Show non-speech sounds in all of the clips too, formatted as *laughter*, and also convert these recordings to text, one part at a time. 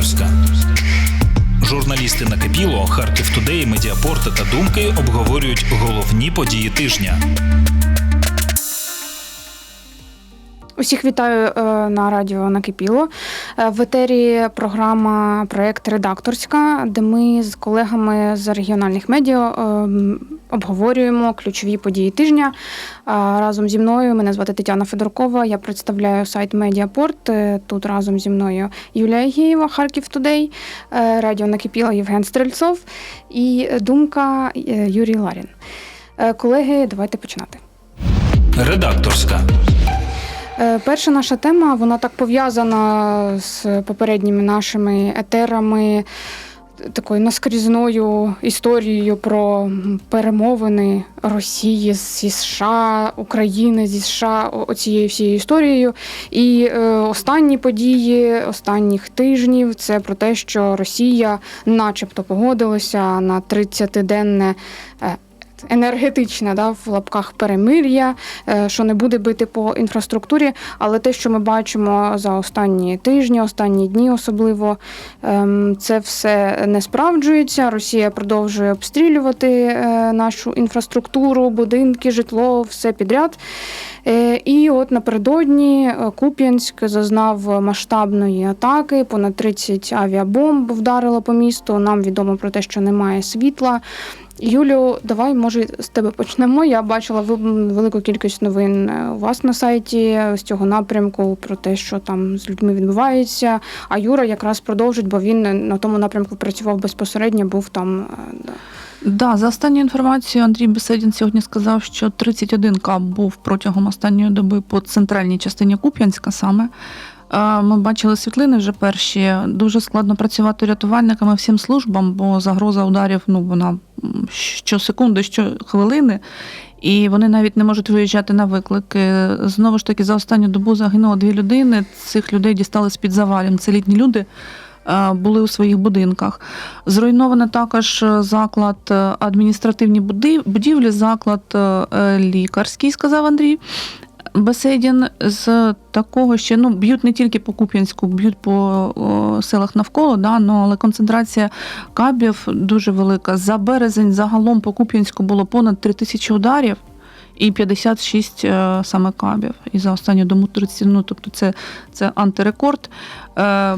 Редакторська. Журналісти накипіло, Харків Тудей, Медіапорти та Думки обговорюють головні події тижня. Усіх вітаю е, на радіо Накипіло. Е, В етері програма проєкт Редакторська, де ми з колегами з регіональних медіа е, обговорюємо ключові події тижня. Разом зі мною мене звати Тетяна Федоркова. Я представляю сайт Медіапорт. Е, Тут разом зі мною Юлія Єєва, Харків Тудей, е, радіо Накипіло Євген Стрельцов і думка е, Юрій Ларін. Е, Колеги, давайте починати. Редакторська. Е, Перша наша тема вона так пов'язана з попередніми нашими етерами, такою наскрізною історією про перемовини Росії зі США, України зі США, оцією всією історією. І е, останні події останніх тижнів це про те, що Росія, начебто, погодилася на 30-денне. Енергетичне да, в лапках перемир'я, е, що не буде бити по інфраструктурі. Але те, що ми бачимо за останні тижні, останні дні, особливо ем, це все не справджується. Росія продовжує обстрілювати е, нашу інфраструктуру, будинки, житло, все підряд. Е, І от напередодні Куп'янськ зазнав масштабної атаки. Понад 30 авіабомб вдарило по місту. Нам відомо про те, що немає світла. Юлю, давай може з тебе почнемо. Я бачила велику кількість новин е, у вас на сайті з цього напрямку про те, що там з людьми відбувається. А Юра якраз продовжить, бо він на тому напрямку працював безпосередньо, був там. е, да. За останньою інформацією, Андрій Беседін сьогодні сказав, що 31 кап був протягом останньої доби по центральній частині Куп'янська саме. Ми бачили світлини вже перші. Дуже складно працювати рятувальниками всім службам, бо загроза ударів ну вона щосекунди, щохвилини. І вони навіть не можуть виїжджати на виклики. Знову ж таки, за останню добу загинуло дві людини. Цих людей дістали з-під завалів. Це літні люди були у своїх будинках. Зруйновано також е, заклад е, адміністративні будівлі, заклад е, лікарський, сказав Андрій. Беседін з такого ще ну б'ють не тільки по Куп'янську, б'ють по о, селах навколо, да, ну, але концентрація кабів дуже велика. За березень загалом по Куп'янську було понад 3 тисячі ударів. І 56 е, саме кабів. І за останню дому 30, ну тобто це, це антирекорд. Е,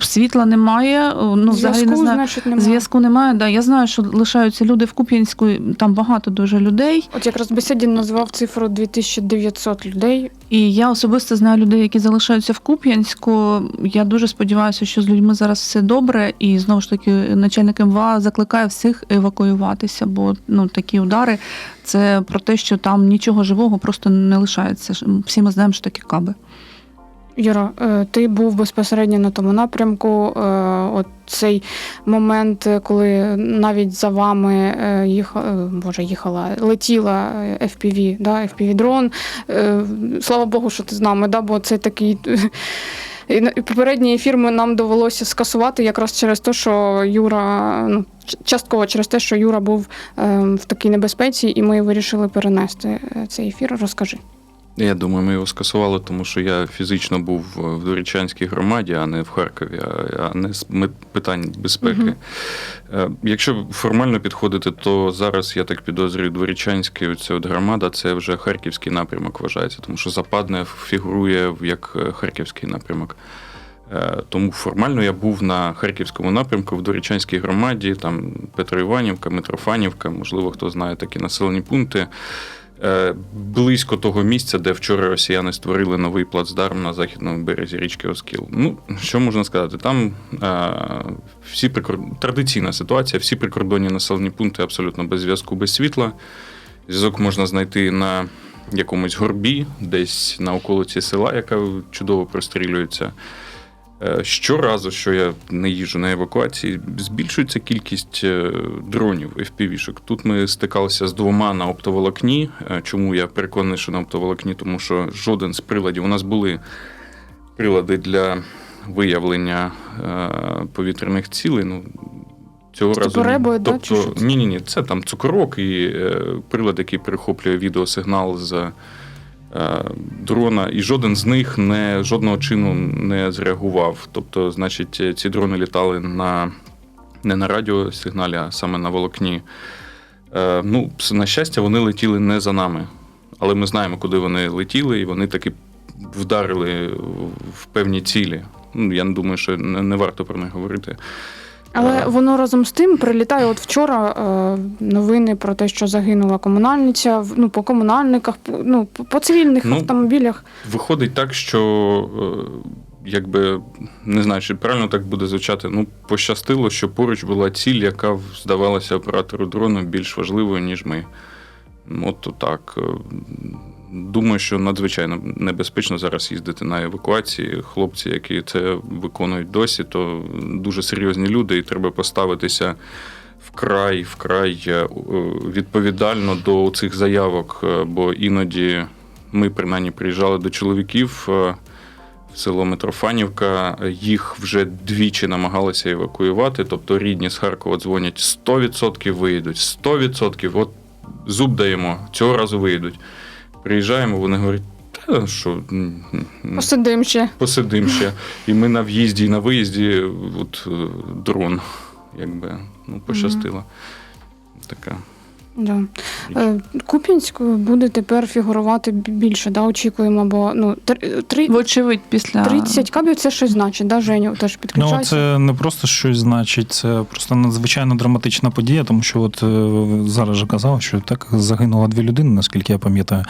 світла немає. Ну, взагалі не знаю. значить, немає. Зв'язку немає. Да. Я знаю, що лишаються люди в Куп'янську, там багато дуже людей. От якраз Бесідін назвав цифру 2900 людей. І я особисто знаю людей, які залишаються в Куп'янську. Я дуже сподіваюся, що з людьми зараз все добре. І знову ж таки, начальник МВА закликає всіх евакуюватися, бо ну такі удари це про те, що там нічого живого просто не лишається. Всі ми знаємо, що таке каби. Юра, е, ти був безпосередньо на тому напрямку. е, От цей момент, коли навіть за вами е, їхала, боже, їхала, летіла FPV, да, FPV-дрон. Е, Слава Богу, що ти з нами, да, бо це такий. І на- попередній ефір ми- нам довелося скасувати якраз через те, що Юра, ну, частково через те, що Юра був в такій небезпеці, і ми вирішили перенести цей ефір. Розкажи. Я думаю, ми його скасували, тому що я фізично був в Дорічанській громаді, а не в Харкові, а- не з питань безпеки. Е, Якщо формально підходити, то зараз я так підозрюю, Дворічанський, оця от громада, це вже харківський напрямок вважається, тому що Западне фігурує як е, харківський напрямок. Е, Тому формально я був на харківському напрямку в Дорічанській громаді, там Петроіванівка, Митрофанівка, можливо, хто знає такі населені пункти. Е, Близько того місця, де вчора росіяни створили новий плацдарм на західному березі річки Оскіл. Ну, що можна сказати? Там е, всі прикор... традиційна ситуація, всі прикордонні населені пункти абсолютно без зв'язку, без світла. Зв'язок можна знайти на якомусь горбі, десь на околиці села, яка чудово прострілюється. Е, Щоразу, що я не їжджу на евакуації, збільшується кількість е, дронів FPV-шок. Тут ми стикалися з двома на оптоволокні. Е, Чому я переконаний, що на оптоволокні? Тому що жоден з приладів у нас були прилади для виявлення повітряних цілей. Ну, цього разу ребою, тобто, це? ні, ні, ні, це там цукорок і прилад, який перехоплює відеосигнал з е, дрона, і жоден з них не жодного чину не зреагував. Тобто, значить, е, ці дрони літали на не на радіосигналі, а саме на волокні. Е, ну, на щастя, вони летіли не за нами. Але ми знаємо, куди вони летіли, і вони таки вдарили в певні цілі. Ну, я думаю, що не варто про них говорити. Але Е. воно разом з тим прилітає. От вчора е, новини про те, що загинула комунальниця, ну по комунальниках, по- ну по- цивільних Ну, автомобілях. Виходить так, що е, якби не знаю, чи правильно так буде звучати. Ну, пощастило, що поруч була ціль, яка здавалася оператору дрону більш важливою, ніж ми. От так. Е, Думаю, що надзвичайно небезпечно зараз їздити на евакуації. Хлопці, які це виконують досі, то дуже серйозні люди, і треба поставитися вкрай, вкрай е, відповідально до цих заявок, е, бо іноді ми принаймні приїжджали до чоловіків е, в село Митрофанівка. Їх вже двічі намагалися евакуювати. Тобто рідні з Харкова дзвонять 100% виїдуть, 100%, от зуб даємо, цього разу виїдуть. Приїжджаємо, вони говорять, та що Посидим ще. посидим ще. *laughs* І ми на в'їзді і на виїзді, от е, дрон, якби ну, пощастило. Така. Да. Е, Куп'янськ буде тепер фігурувати більше, да, очікуємо, бо ну три- Вочевидь, після 30 кабів це щось значить, да, Женю? Теж Ну, це не просто щось значить, це просто надзвичайно драматична подія, тому що от е, зараз же казав, що так загинуло дві людини, наскільки я пам'ятаю.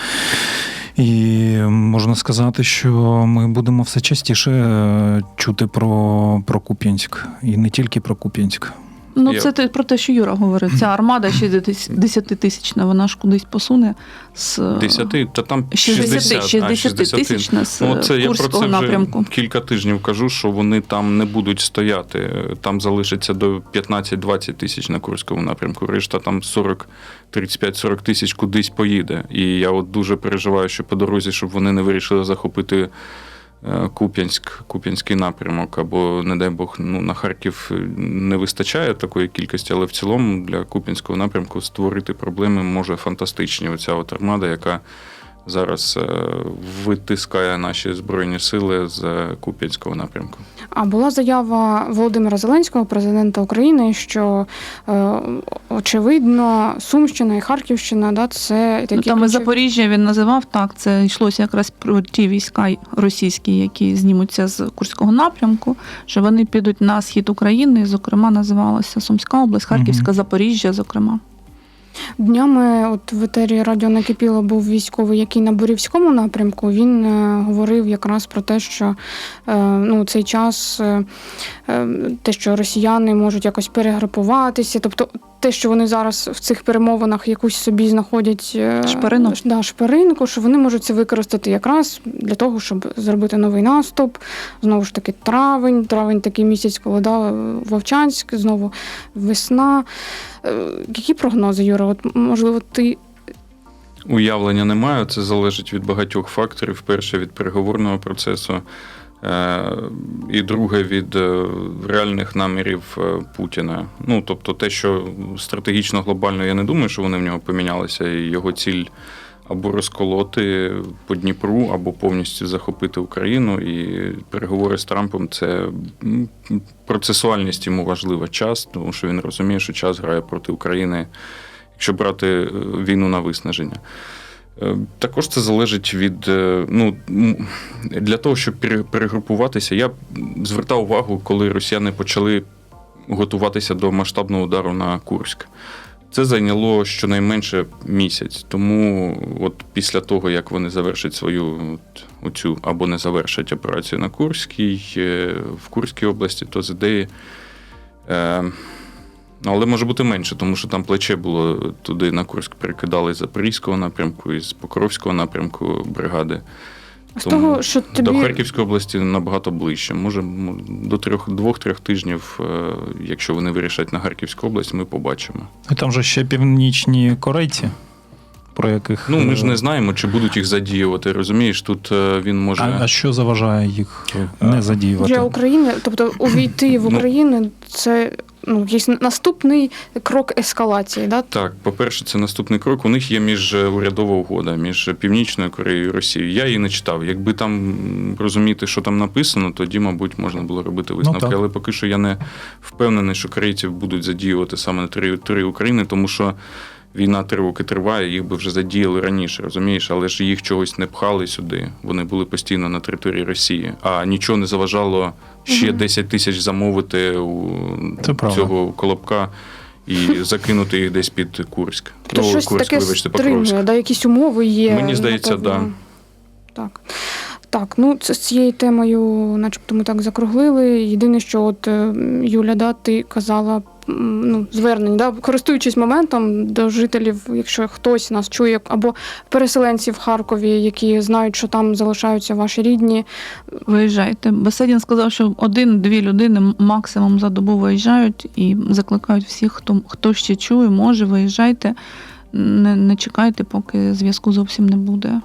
І можна сказати, що ми будемо все частіше е, чути про, про Куп'янськ. І не тільки про Куп'янськ. Ну, це те- про те, що Юра говорив. Ця армада 60 тисячна, вона ж кудись посуне з 10, та там 60, 60, 60 60. тисячна з Ну, це я про це вже кілька тижнів кажу, що вони там не будуть стояти. Там залишиться до 15-20 тисяч на Курському напрямку. Решта там 40, 35-40 тисяч кудись поїде. І я от дуже переживаю, що по дорозі, щоб вони не вирішили захопити е, Куп'янськ, Куп'янський напрямок, або, не дай Бог, ну, на Харків не вистачає такої кількості, але в цілому для Куп'янського напрямку створити проблеми може фантастичні. Оця от армада, яка зараз е, витискає наші збройні сили з Куп'янського напрямку. А була заява Володимира Зеленського, президента України, що е, очевидно Сумщина і Харківщина, да, це такі Ну, там і ключові- Запоріжжя він називав так. Це йшлося якраз про ті війська російські, які знімуться з Курського напрямку, що вони підуть на схід України. Зокрема, називалася Сумська область, Харківська, Мгм. Запоріжжя, зокрема. Днями, от в етері радіо накипіло був військовий, який на Борівському напрямку. Він е, говорив якраз про те, що е, ну, цей час, е, те, що росіяни можуть якось перегрупуватися, тобто те, що вони зараз в цих перемовинах якусь собі знаходять е, Шпарину. Да, шпаринку, що вони можуть це використати якраз для того, щоб зробити новий наступ. Знову ж таки, травень, травень такий місяць, коли да, Вовчанськ, знову весна. Е, Які прогнози, Юра? От можливо, ти Уявлення не маю, це залежить від багатьох факторів. Перше від переговорного процесу, і друге від е, реальних намірів е, Путіна. Ну, тобто, те, що стратегічно глобально, я не думаю, що вони в нього помінялися, і його ціль. Або розколоти по Дніпру, або повністю захопити Україну. І переговори з Трампом це процесуальність йому важлива час, тому що він розуміє, що час грає проти України, якщо брати е, війну на виснаження. Е, Також це залежить від е, ну для того, щоб перегрупуватися. Я звертав увагу, коли росіяни почали готуватися до масштабного удару на Курськ. Це зайняло щонайменше місяць. Тому, от після того, як вони завершать свою оцю або не завершать операцію на Курській, е, в Курській області, то з ідеї. Але може бути менше, тому що там плече було туди на Курськ перекидали з Запорізького напрямку і з Покровського напрямку бригади. з Тому того, що тобі До Харківської області набагато ближче. Може, до трьох, двох-трьох тижнів, е, якщо вони вирішать на Харківську область, ми побачимо. І там же ще північні корейці, про яких. Ну, ми ж е, не знаємо, чи будуть їх задіювати. Розумієш, тут е, він може. А, а що заважає їх не задіювати? для України, тобто увійти в Ну, Україну, це ну, якийсь наступний крок ескалації. Да? Так, по-перше, це наступний крок. У них є міжурядова угода між Північною Кореєю і Росією. Я її не читав. Якби там розуміти, що там написано, тоді, мабуть, можна було робити висновки. так. Але поки що я не впевнений, що корейців будуть задіювати саме на території України, тому що. Війна три роки триває, їх би вже задіяли раніше, розумієш, але ж їх чогось не пхали сюди. Вони були постійно на території Росії, а нічого не заважало ще 10 тисяч замовити у Це цього колобка і *laughs* закинути їх десь під Курськ. Тобто щось Курськ, таке вибачте, Покровськ. да, якісь умови є. Мені здається, напевно. Так. Так, ну це з цією темою, начебто, ми так закруглили. Єдине, що от е, Юля, да, ти казала ну, звернень, да, користуючись моментом до жителів, якщо хтось нас чує, або переселенців в Харкові, які знають, що там залишаються ваші рідні. Виїжджайте. Беседін сказав, що один-дві людини максимум за добу виїжджають і закликають всіх, хто, хто ще чує, може, виїжджайте. Не, не чекайте, поки зв'язку зовсім не буде.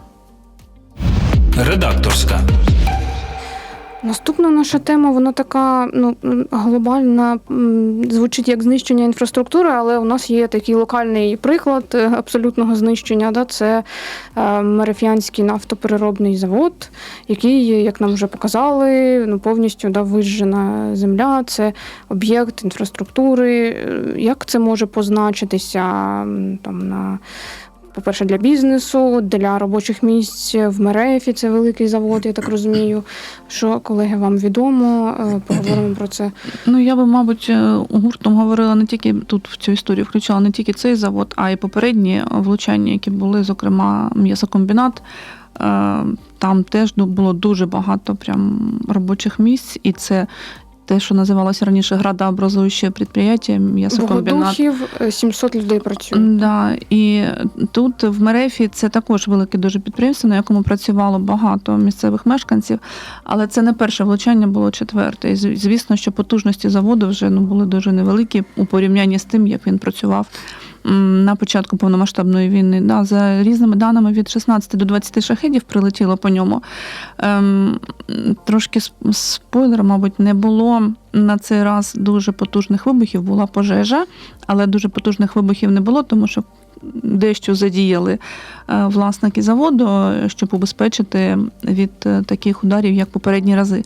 Редакторська. Наступна наша тема, вона така ну, глобальна, звучить як знищення інфраструктури, але у нас є такий локальний приклад е, абсолютного знищення. Да? Це е, Мереф'янський нафтопереробний завод, який, як нам вже показали, ну, повністю да, вижжена земля, це об'єкт інфраструктури. Е, Як це може позначитися там, на по-перше, для бізнесу, для робочих місць в Мерефі, це великий завод, я так розумію. Що, колеги, вам відомо, Е, поговоримо про це. Ну, я би, мабуть, е, гуртом говорила не тільки тут в цю історію, включала не тільки цей завод, а й попередні влучання, які були, зокрема, м'ясокомбінат. Е, Там теж було дуже багато прям робочих місць, і це те, що називалося раніше градообразуюче підприємство, м'ясокомбінат. Богодухів е, 700 людей працює. Да, і тут в Мерефі це також велике дуже підприємство, на якому працювало багато місцевих мешканців, але це не перше влучання було четверте. І звісно, що потужності заводу вже ну, були дуже невеликі у порівнянні з тим, як він працював на початку повномасштабної війни. Да, за різними даними від 16 до 20 шахедів прилетіло по ньому. Ем, трошки спойлер, мабуть, не було на цей раз дуже потужних вибухів, була пожежа, але дуже потужних вибухів не було, тому що дещо задіяли е, власники заводу, щоб убезпечити від е, таких ударів, як попередні рази.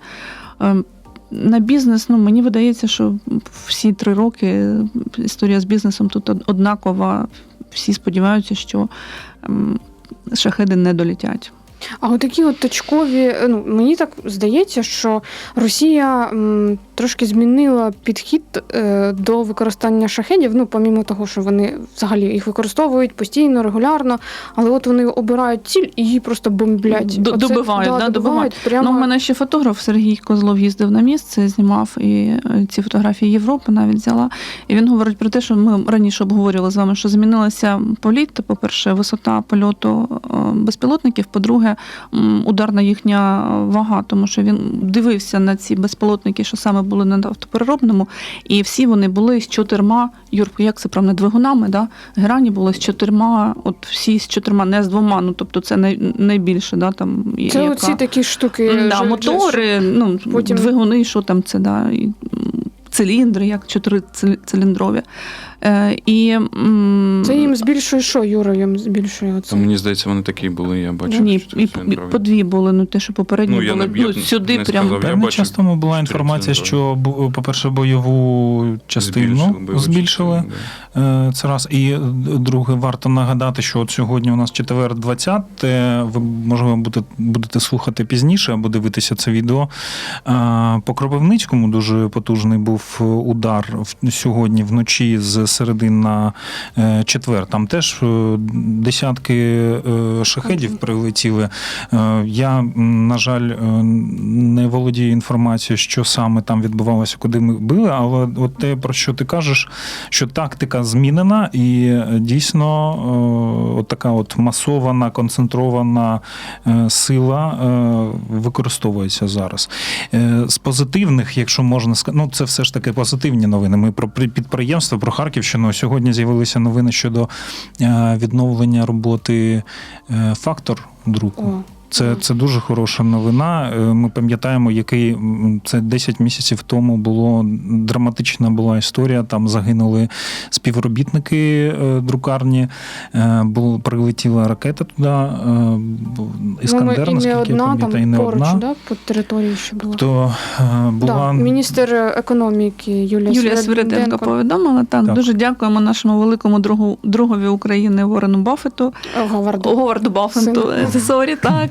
На бізнес, ну мені видається, що всі три роки історія з бізнесом тут однакова. Всі сподіваються, що ем, шахеди не долітять. А от такі от точкові, ну мені так здається, що Росія м, трошки змінила підхід е, до використання шахедів. Ну, помімо того, що вони взагалі їх використовують постійно, регулярно, але от вони обирають ціль і її просто бомблять. Д- Оце- добивають, да, добивають. Прямо Ну, у мене ще фотограф Сергій Козлов їздив на місце, знімав і е, ці фотографії Європи навіть взяла. І він говорить про те, що ми раніше обговорювали з вами, що змінилася політ. По-перше, висота польоту е, безпілотників. По-друге, ударна їхня вага, тому що він дивився на ці безпілотники, що саме були на автопереробному, і всі вони були з чотирма, Юрко, як це правильно, двигунами, да? Грані були з чотирма, от всі з чотирма, не з двома. Ну тобто це найбільше, да, там це яка- оці такі штуки. Да, мотори, ну, потім- двигуни, що там це, да, і, циліндри, як чотири цили- циліндрові. Е, і, м, Це їм збільшує що, Юра, їм збільшує оце. Мені здається, вони такі були, я бачив. ні, і, по дві були, ну те, що попередні Ну, я були, не- я ну, б сюди не прям. сказав. Я Певний бачу час тому була інформація, що бу- по-перше, бойову частину бойову збільшили. частину, да. Е, Це раз. І е, друге, варто нагадати, що от сьогодні у нас четвер 20. Ви можливо будете, будете слухати пізніше або дивитися це відео. Е, По Кропивницькому дуже потужний був удар сьогодні вночі з середи на е, четвер. Там теж е, десятки е, шахедів прилетіли. Е, Я, на жаль, е, не володію інформацією, що саме там відбувалося, куди ми били, але от те, про що ти кажеш, що тактика змінена, і е, дійсно е, от така от масована, концентрована е, сила е, використовується зараз. Е, З позитивних, якщо можна сказати, ну це все ж таки позитивні новини. Ми про при- підприємства, про Харківщину. Сьогодні з'явилися новини щодо е, відновлення роботи е, фактор друку. О, Це, це дуже хороша новина. Е, Ми пам'ятаємо, який це 10 місяців тому було драматична була історія. Там загинули співробітники е, друкарні. Е, Бул, прилетіла ракета туди. бу- Іскандер, не наскільки я одна, пам'ятаю, і не поруч, одна. да, по території ще була. То була Да, міністр економіки Юлія, Юлія Свириденко повідомила. Так, Так. дуже дякуємо нашому великому другу другові України Ворену Баффету, Говарду. Говарду Баффету. Сорі, так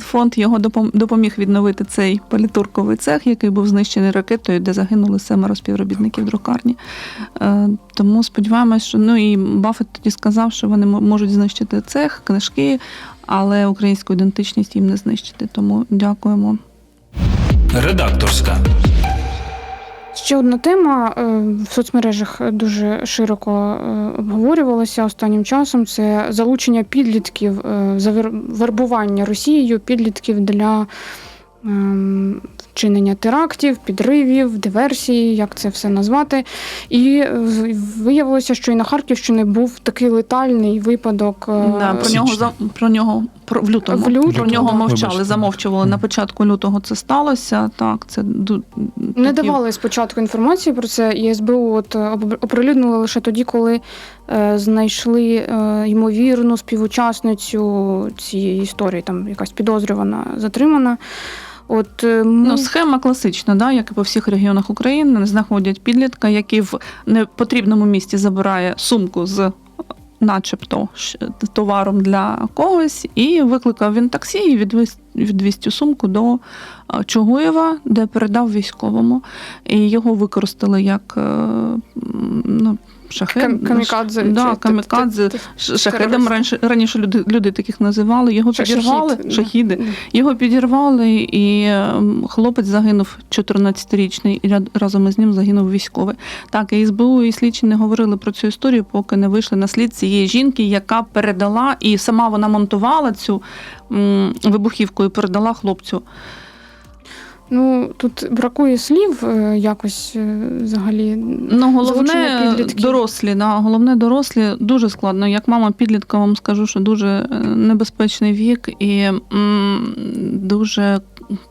фонд його допоміг відновити цей політурковий цех, який був знищений ракетою, де загинули семеро співробітників друкарні. Е, Тому сподіваємось, що ну і Баффет тоді сказав, що вони можуть знищити цех, книжки, але українську ідентичність їм не знищити. Тому дякуємо. Редакторська. Ще одна тема е, в соцмережах дуже широко е, обговорювалася останнім часом. Це залучення підлітків, завербування Росією підлітків для ем, вчинення терактів, підривів, диверсії, як це все назвати. І виявилося, що і на Харківщині був такий летальний випадок. е, Да, про нього за про нього про в лютому. В лютому, про нього да. мовчали, Вибачте. замовчували на початку лютого. Це сталося. Так, це Не давали спочатку інформації про це, і СБУ от е, об- оприлюднили лише тоді, коли е, знайшли е, ймовірну співучасницю цієї історії, там якась підозрювана, затримана. От е, ми... Ну, схема класична, да, як і по всіх регіонах України, знаходять підлітка, який в непотрібному місці забирає сумку з. Начебто товаром для когось, і викликав він таксі і відвіз, відвіз цю сумку до а, Чугуєва, де передав військовому. І його використали як е, ну, шахет. Камікадзе, Да, чи- камікадзе. т- т- Ш- Шахедом раніше, раніше люди, люди таких називали. Його Ша- підірвали, шахід, да. шахіди. Його підірвали, і ем, хлопець загинув 14-річний, і разом із ним загинув військовий. Так, і СБУ і слідчі не говорили про цю історію, поки не вийшли на слід цієї жінки, яка передала, і сама вона монтувала цю вибухівку і передала хлопцю. Ну тут бракує слів е, якось е, взагалі. Ну, головне дорослі, да, головне дорослі дуже складно. Як мама підлітка вам скажу, що дуже е, небезпечний вік і м, дуже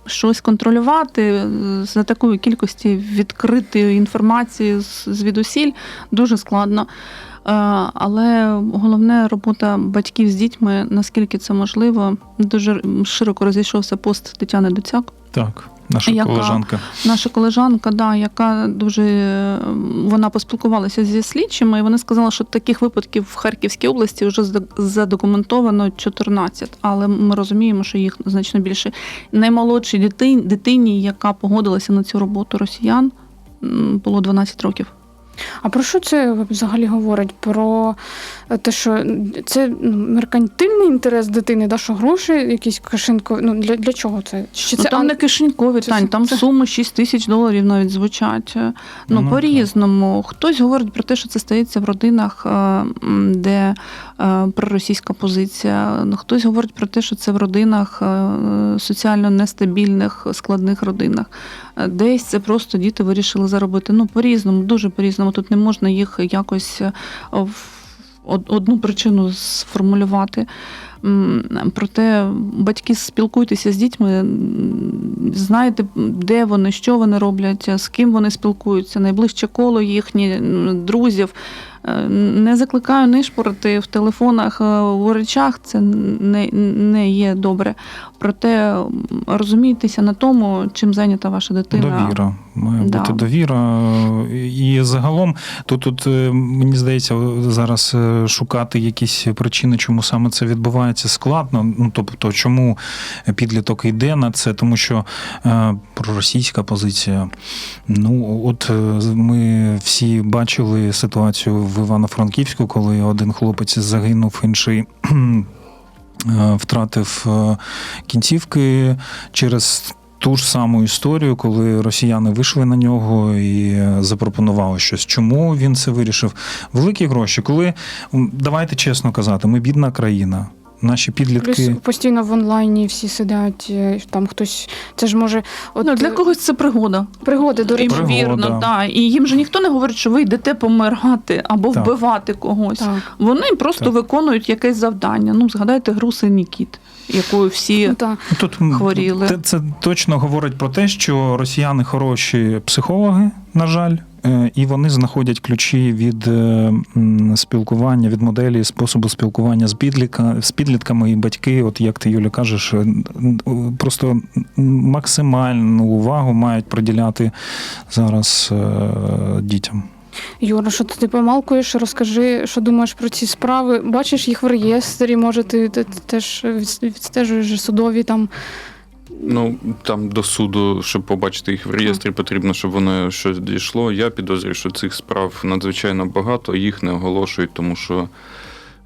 щось контролювати за такої кількості відкритої інформації звідусіль дуже складно. Але головне робота батьків з дітьми, наскільки це можливо, дуже широко розійшовся пост Тетяни Доцяк. так, наша Яка? колежанка. Наша колежанка, да, яка дуже вона поспілкувалася зі слідчими, і вони сказали, що таких випадків в Харківській області вже задокументовано 14, але ми розуміємо, що їх значно більше. Наймолодшій дитині, дитині, яка погодилася на цю роботу росіян, було 12 років. А про що це взагалі говорить? Про те, що це ну, меркантильний інтерес дитини, да, що гроші якісь кишенькові. Ну для, для чого це? Чи Ну, це там ан- не кишенькові, це- Тань, там це- суми 6 тисяч доларів навіть звучать. Ну, Ну, по-різному. Хтось говорить про те, що це стається в родинах, е, де е, проросійська позиція. Ну, Хтось говорить про те, що це в родинах е, соціально нестабільних, складних родинах. Е, Десь це просто діти вирішили заробити. Ну, по-різному, дуже по-різному. Тут не можна їх якось е, одну причину сформулювати. Проте батьки спілкуйтеся з дітьми, знаєте, де вони, що вони роблять, з ким вони спілкуються, найближче коло їхні м, друзів. Е, Не закликаю нишпорити в телефонах, е, у речах, це не, не є добре. Проте розумійтеся на тому, чим зайнята ваша дитина. Довіра. Має Да. бути довіра. І загалом, тут, тут е, мені здається, зараз шукати якісь причини, чому саме це відбувається, складно. Ну, тобто, чому підліток йде на це, тому що е, проросійська позиція. Ну, от е, ми всі бачили ситуацію в Івано-Франківську, коли один хлопець загинув, інший. *clears throat* е, Втратив е, кінцівки через ту ж саму історію, коли росіяни вийшли на нього і е, запропонували щось. Чому він це вирішив? Великі гроші. Коли давайте чесно казати, ми бідна країна. Наші Плюс підлітки. постійно в онлайні всі сидять, е, там хтось. Це ж може от, Ну, для е, когось це пригода. пригоди до речі. Ймовірно, так. І їм же ніхто не говорить, що ви йдете помирати або Так. вбивати когось. Так. Вони просто Так. виконують якесь завдання. Ну, згадайте гру синій кіт. якою всі Ну. Тут Хворіли. Це, це точно говорить про те, що росіяни хороші психологи, на жаль, і вони знаходять ключі від е, спілкування, від моделі способу спілкування з підлітка, з підлітками і батьки, от як ти Юля кажеш, е, просто максимальну увагу мають приділяти зараз е, дітям. Юра, що ти помалкуєш? Розкажи, що думаєш про ці справи. Бачиш їх в реєстрі, може, ти теж відстежуєш судові там. Ну там до суду, щоб побачити їх в реєстрі, потрібно, щоб воно щось дійшло. Я підозрюю, що цих справ надзвичайно багато, їх не оголошують, тому що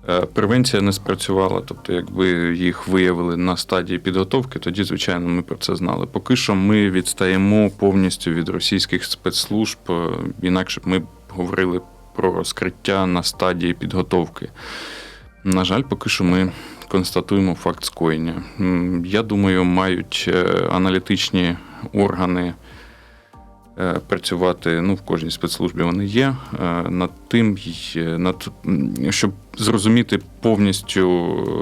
е, превенція не спрацювала. Тобто, якби їх виявили на стадії підготовки, тоді, звичайно, ми про це знали. Поки що ми відстаємо повністю від російських спецслужб, е, інакше б ми говорили про розкриття на стадії підготовки. На жаль, поки що ми констатуємо факт скоєння. Я думаю, мають е, аналітичні органи е, працювати. Ну, в кожній спецслужбі вони є. е, Над тим, над, щоб зрозуміти повністю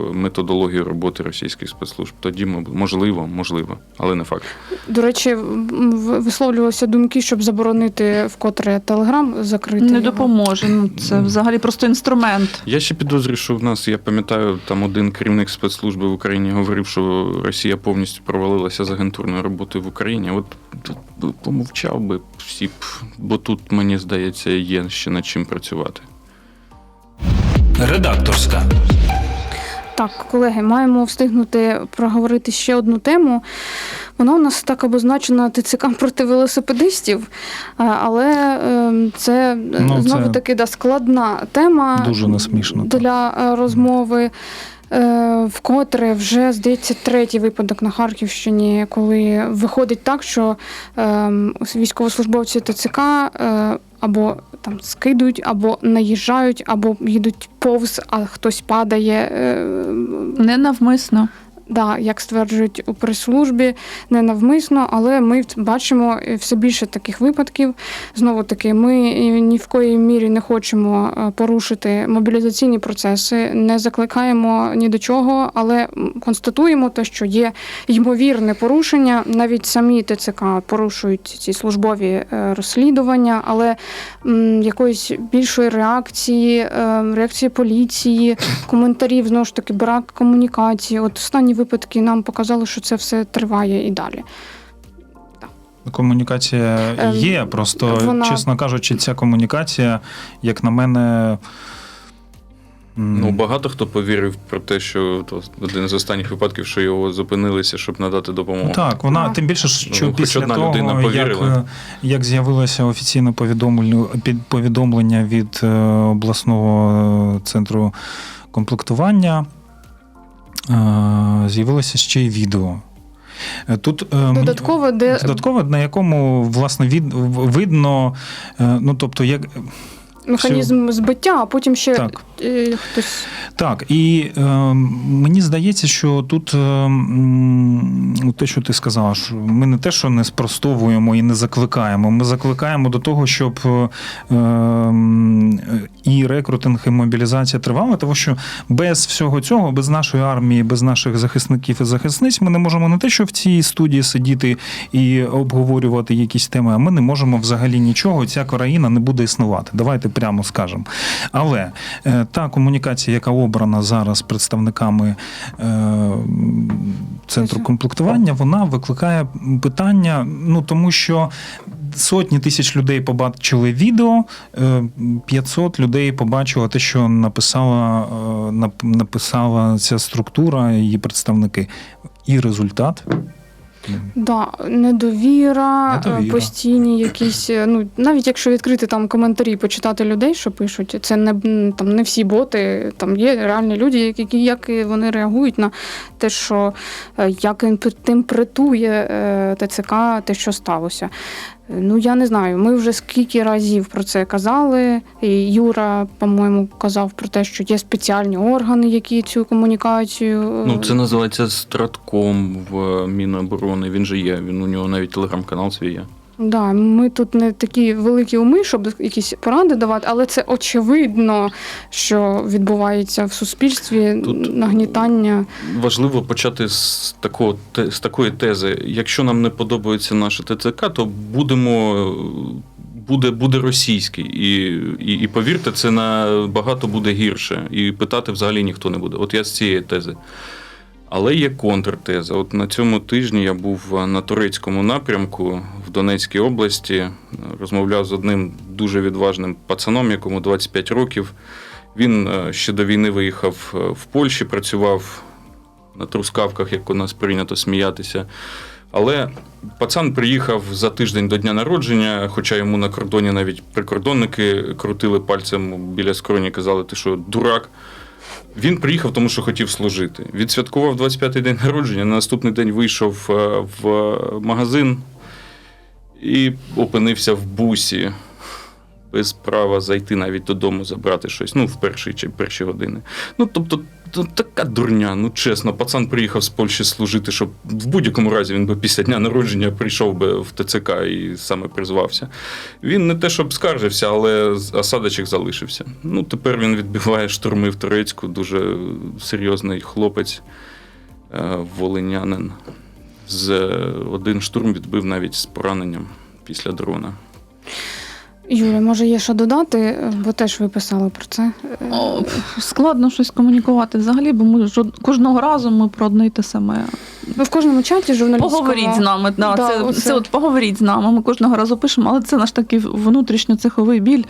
е, методологію роботи російських спецслужб. Тоді можливо, можливо, але не факт. До речі, висловлювалися думки, щоб заборонити вкотре Телеграм закрити. не його. допоможе. Ну це взагалі просто інструмент. Я ще підозрюю, що в нас, я пам'ятаю, там один керівник спецслужби в Україні говорив, що Росія повністю провалилася з агентурною роботою в Україні. От помовчав би всі б, бо тут, мені здається, є ще над чим працювати. Редакторська. Так, колеги, маємо встигнути проговорити ще одну тему. Вона у нас так обозначена ТЦК проти велосипедистів, але е, це Ну, знову це таки да, складна тема Дуже насмішно, для е, розмови. Е, Вкотре вже здається третій випадок на Харківщині, коли виходить так, що е, військовослужбовці ТЦК е, або там скидують, або наїжджають, або їдуть повз, а хтось падає. Е, Ненавмисно. Да, як стверджують у прес-службі, не навмисно, але ми бачимо все більше таких випадків. Знову таки, ми ні в коїй мірі не хочемо е, порушити мобілізаційні процеси, не закликаємо ні до чого, але констатуємо те, що є ймовірне порушення. Навіть самі ТЦК порушують ці службові е, розслідування, але м, якоїсь більшої реакції, е, реакції поліції, коментарів знову ж таки брак комунікації. От останні випадки нам показали, що це все триває і далі. Комунікація Ем, є, просто, вона- чесно кажучи, ця комунікація, як на мене. Ну, багато хто повірив про те, що то один з останніх випадків, що його зупинилися, щоб надати допомогу. Так, вона Так. тим більше, що Ну, хоч після одна того, людина як, повірила. е, як з'явилося офіційне повідомлення, від е, обласного е, центру комплектування, з'явилося ще й відео. Е, Тут е, Додатково, де додатково, на якому власне від, видно, е, ну тобто, як механізм збиття, а потім ще Так. е, хтось Так, і е, мені здається, що тут е, те, що ти сказала, що ми не те, що не спростовуємо і не закликаємо. Ми закликаємо до того, щоб е, і рекрутинг, і мобілізація тривала, тому що без всього цього, без нашої армії, без наших захисників і захисниць, ми не можемо не те, що в цій студії сидіти і обговорювати якісь теми, а ми не можемо взагалі нічого. Ця країна не буде існувати. Давайте прямо скажемо. Але е, та комунікація, яка обрана зараз представниками е, центру комплектування, вона викликає питання, ну тому що. Сотні тисяч людей побачили відео, е, 500 людей побачило те, що написала, е, написала ця структура, її представники. І результат да, недовіра, Недовіра. е, постійні якісь. е, Ну навіть якщо відкрити там коментарі, почитати людей, що пишуть, це не там не всі боти. Там є реальні люди, які як вони реагують на те, що е, як інтерпретує е, ТЦК те, що сталося. Ну я не знаю. Ми вже скільки разів про це казали. І Юра, по-моєму, казав про те, що є спеціальні органи, які цю комунікацію. е, Ну, це називається стратком в Міноборони. Він же є. Він у нього навіть телеграм-канал свій є. Да, ми тут не такі великі уми, щоб якісь поради давати, але це очевидно, що відбувається в суспільстві Тут- нагнітання. Важливо почати з такого з такої тези. Якщо нам не подобається наше ТЦК, то будемо. Буде, буде російський, і, і, і повірте, це набагато буде гірше. І питати взагалі ніхто не буде. От я з цієї тези. Але є контртеза. От на цьому тижні я був на турецькому напрямку в Донецькій області, розмовляв з одним дуже відважним пацаном, якому 25 років. Він е, ще до війни виїхав е, в Польщі, працював на трускавках, як у нас прийнято сміятися. Але пацан приїхав за тиждень до дня народження, хоча йому на кордоні навіть прикордонники крутили пальцем біля скроні, казали, ти що, дурак. Він приїхав, тому що хотів служити. Відсвяткував 25-й день народження, на наступний день вийшов е, в магазин і опинився в бусі. Без права зайти навіть додому, забрати щось, ну, в перші чи перші години. Ну, тобто, то така дурня, ну чесно, пацан приїхав з Польщі служити, щоб в будь-якому разі він би після дня народження прийшов би в ТЦК і саме призвався. Він не те, щоб скаржився, але осадочок залишився. Ну, тепер він відбиває штурми в Турецьку, дуже серйозний хлопець, е, волинянин. З е, один штурм відбив навіть з пораненням після дрона. Юля, може, є що додати, бо теж ви писали про це. Е, О, складно щось комунікувати взагалі, бо ми жод- кожного разу ми про одне й те саме. Ви в кожному чаті журналістському... Поговоріть з нами. Да, Да, це, оце. це от поговоріть з нами. Ми кожного разу пишемо, але це наш такий внутрішньоцеховий біль,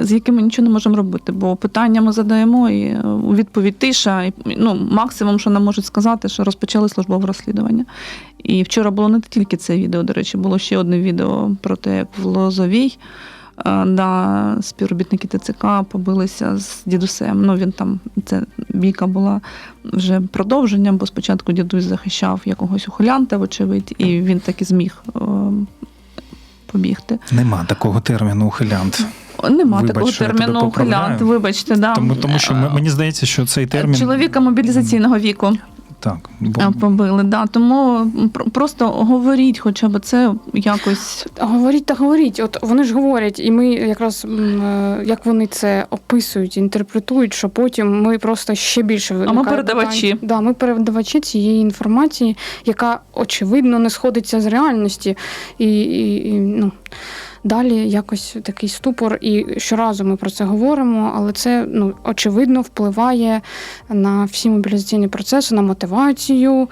з яким ми нічого не можемо робити. Бо питання ми задаємо, і е, у відповідь тиша. І, ну, максимум, що нам можуть сказати, що розпочали службове розслідування. І вчора було не тільки це відео, до речі, було ще одне відео про те, як в Лозовій. Е, Да, співробітники ТЦК побилися з дідусем. Ну він там це бійка була вже продовженням, бо спочатку дідусь захищав якогось ухилянта, вочевидь, і він так і зміг е, побігти. Нема такого терміну ухилянт. Нема Вибач, такого терміну ухилянт, вибачте, да. Тому, тому що м- мені здається, що цей термін Чоловіка мобілізаційного віку так, бо е, побили. Да. Тому пр- просто говоріть, хоча б це якось. Говоріть та говоріть. От вони ж говорять, і ми якраз е, як вони це описують, інтерпретують, що потім ми просто ще більше виникає передавачі. питань. Да, ми передавачі цієї інформації, яка очевидно не сходиться з реальності. І, і, і ну. Далі якось такий ступор, і щоразу ми про це говоримо, але це ну, очевидно впливає на всі мобілізаційні процеси, на мотивацію.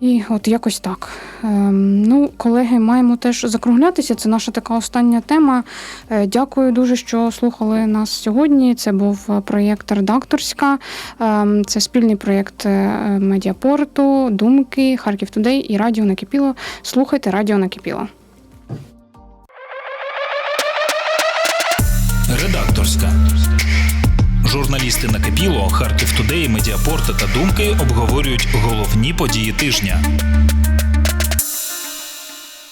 І от якось так. Ем, ну, колеги, маємо теж закруглятися. Це наша така остання тема. Е, дякую дуже, що слухали нас сьогодні. Це був проєкт Редакторська. Ем, це спільний проєкт е, Медіапорту, Думки, Харків Тудей і Радіо Накипіло. Слухайте Радіо Накипіло. Журналісти накипіло, Харків Тудей, Медіапорти та Думки обговорюють головні події тижня.